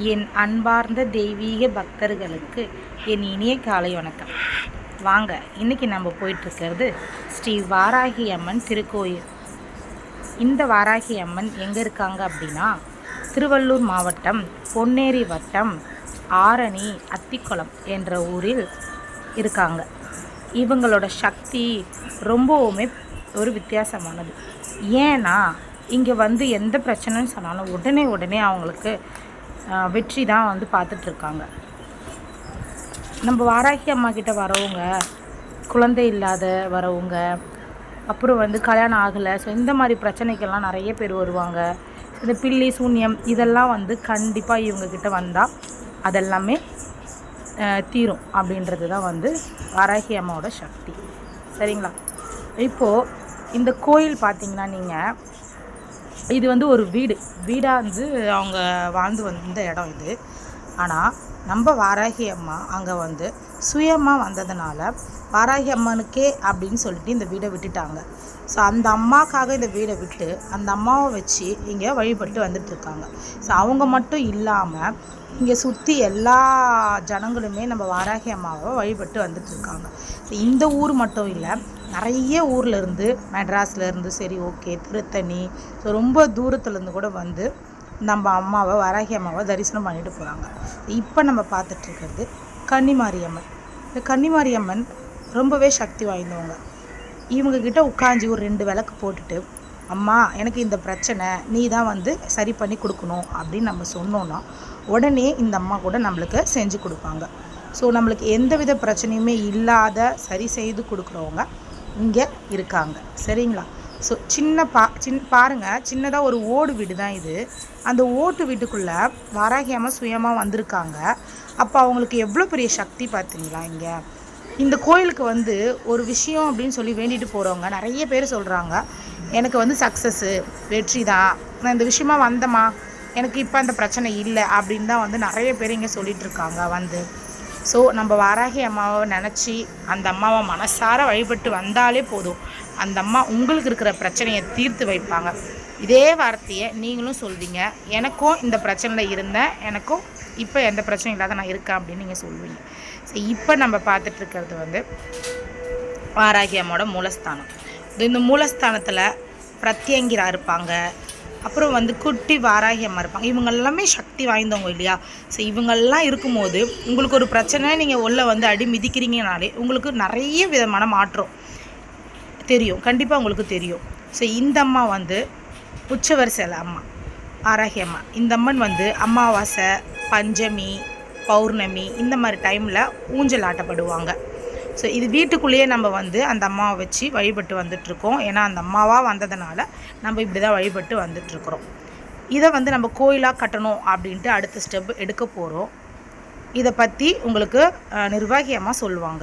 என் அன்பார்ந்த தெய்வீக பக்தர்களுக்கு என் இனிய காலை வணக்கம். வாங்க இன்னைக்கு நம்ம போயிட்டுருக்கிறது ஸ்ரீ வாராகி அம்மன் திருக்கோயில். இந்த வாராகி அம்மன் எங்கே இருக்காங்க அப்படின்னா திருவள்ளூர் மாவட்டம் பொன்னேரி வட்டம் ஆரணி அத்திக்குளம் என்ற ஊரில் இருக்காங்க. இவங்களோட சக்தி ரொம்பவுமே ஒரு வித்தியாசமானது. ஏன்னா இங்கே வந்து எந்த பிரச்சனைன்னு சொன்னாலும் உடனே உடனே அவங்களுக்கு வெற்றி தான் வந்து பார்த்துட்ருக்காங்க. நம்ம வாராகி அம்மா கிட்ட வரவங்க குழந்தை இல்லாத வரவங்க அப்புறம் வந்து கல்யாணம் ஆகலை. ஸோ இந்த மாதிரி பிரச்சனைக்கெல்லாம் நிறைய பேர் வருவாங்க. இந்த பில்லி சூன்யம் இதெல்லாம் வந்து கண்டிப்பாக இவங்கக்கிட்ட வந்தால் அதெல்லாமே தீரும் அப்படின்றது தான் வந்து வாராகி அம்மாவோட சக்தி. சரிங்களா? இப்போது இந்த கோயில் பார்த்தீங்கன்னா நீங்கள் இது வந்து ஒரு வீடு. வீடாக வந்து அவங்க வாழ்ந்து வந்த இடம் இது. ஆனால் நம்ம வாராகி அம்மா அங்கே வந்து சுயமாக வந்ததுனால வாராகி அம்மனுக்கே அப்படின்னு சொல்லிட்டு இந்த வீடை விட்டுட்டாங்க. ஸோ அந்த அம்மாக்காக இந்த வீடை விட்டு அந்த அம்மாவை வச்சு இங்கே வழிபட்டு வந்துட்டு இருக்காங்க. ஸோ அவங்க மட்டும் இல்லாமல் இங்கே சுற்றி எல்லா ஜனங்களுமே நம்ம வாராகி அம்மாவை வழிபட்டு வந்துட்டுருக்காங்க ஸோ இந்த ஊர் மட்டும் இல்லை நிறைய ஊர்லேருந்து இருந்து இருந்து சரி ஓகே திருத்தணி ஸோ ரொம்ப தூரத்துலேருந்து கூட வந்து நம்ம அம்மாவை வராகி அம்மாவை தரிசனம் பண்ணிட்டு போகிறாங்க இப்போ நம்ம பார்த்துட்ருக்கிறது கன்னிமாரியம்மன். இந்த கன்னிமாரியம்மன் ரொம்பவே சக்தி வாய்ந்தவங்க. இவங்கக்கிட்ட உட்காந்து ஒரு ரெண்டு விளக்கு போட்டுட்டு அம்மா எனக்கு இந்த பிரச்சனை நீ தான் வந்து சரி பண்ணி கொடுக்கணும் அப்படின்னு நம்ம சொன்னோன்னா உடனே இந்த அம்மா கூட நம்மளுக்கு செஞ்சு கொடுப்பாங்க. ஸோ நம்மளுக்கு எந்தவித பிரச்சனையுமே இல்லாத சரி செய்து கொடுக்குறவங்க இங்கே இருக்காங்க. சரிங்களா? ஸோ சின்ன பா சின் பாருங்கள் சின்னதாக ஒரு ஓடு வீடு தான் இது. அந்த ஓட்டு வீட்டுக்குள்ளே வாராகியமாக சுயமாக வந்திருக்காங்க. அப்போ அவங்களுக்கு எவ்வளோ பெரிய சக்தி பார்த்தீங்களா இங்கே? இந்த கோயிலுக்கு வந்து ஒரு விஷயம் அப்படின்னு சொல்லி வேண்டிட்டு போகிறவங்க நிறைய பேர் சொல்கிறாங்க எனக்கு வந்து சக்ஸஸ்ஸு வெற்றி தான். நான் இந்த விஷயமா வந்தேம்மா. எனக்கு இப்போ அந்த பிரச்சனை இல்லை அப்படின்னு தான் வந்து நிறைய பேர் இங்கே சொல்லிகிட்டு இருக்காங்க வந்து. ஸோ நம்ம வாராகி அம்மாவை நினச்சி அந்த அம்மாவை மனசார வழிபட்டு வந்தாலே போதும். அந்த அம்மா உங்களுக்கு இருக்கிற பிரச்சனையை தீர்த்து வைப்பாங்க. இதே வார்த்தையை நீங்களும் சொல்வீங்க. எனக்கும் இந்த பிரச்சனையில் இருந்தேன். எனக்கும் இப்போ எந்த பிரச்சனையும் இல்லாத நான் இருக்கேன் அப்படின்னு நீங்கள் சொல்வீங்க. ஸோ இப்போ நம்ம பார்த்துட்டு இருக்கிறது வந்து வாராகி அம்மாவோட மூலஸ்தானம். இது இந்த மூலஸ்தானத்தில் பிரத்யங்கிரா இருப்பாங்க. அப்புறம் வந்து குட்டி வாராகி அம்மா இருப்பாங்க. இவங்க எல்லாமே சக்தி வாய்ந்தவங்க இல்லையா? ஸோ இவங்கெல்லாம் இருக்கும்போது உங்களுக்கு ஒரு பிரச்சனை நீங்கள் உள்ளே வந்து அடி மிதிக்கிறீங்கனாலே உங்களுக்கு நிறைய விதமான மாற்றம் தெரியும். கண்டிப்பாக உங்களுக்கு தெரியும். ஸோ இந்த அம்மா வந்து உச்சவர் சில அம்மா ஆராகி அம்மா. இந்த அம்மன் வந்து அமாவாசை பஞ்சமி பௌர்ணமி இந்த மாதிரி டைமில் ஊஞ்சல் ஆட்டப்படுவாங்க. ஸோ இது வீட்டுக்குள்ளேயே நம்ம வந்து அந்த அம்மாவை வச்சு வழிபட்டு வந்துட்ருக்கோம் ஏன்னா அந்த அம்மாவாக வந்ததுனால நம்ம இப்படி தான் வழிபட்டு வந்துட்ருக்குறோம் இதை வந்து நம்ம கோயிலாக கட்டணும் அப்படின்ட்டு அடுத்த ஸ்டெப் எடுக்க போகிறோம் இதை பற்றி உங்களுக்கு அஹ், நிர்வாகி அம்மா சொல்லுவாங்க.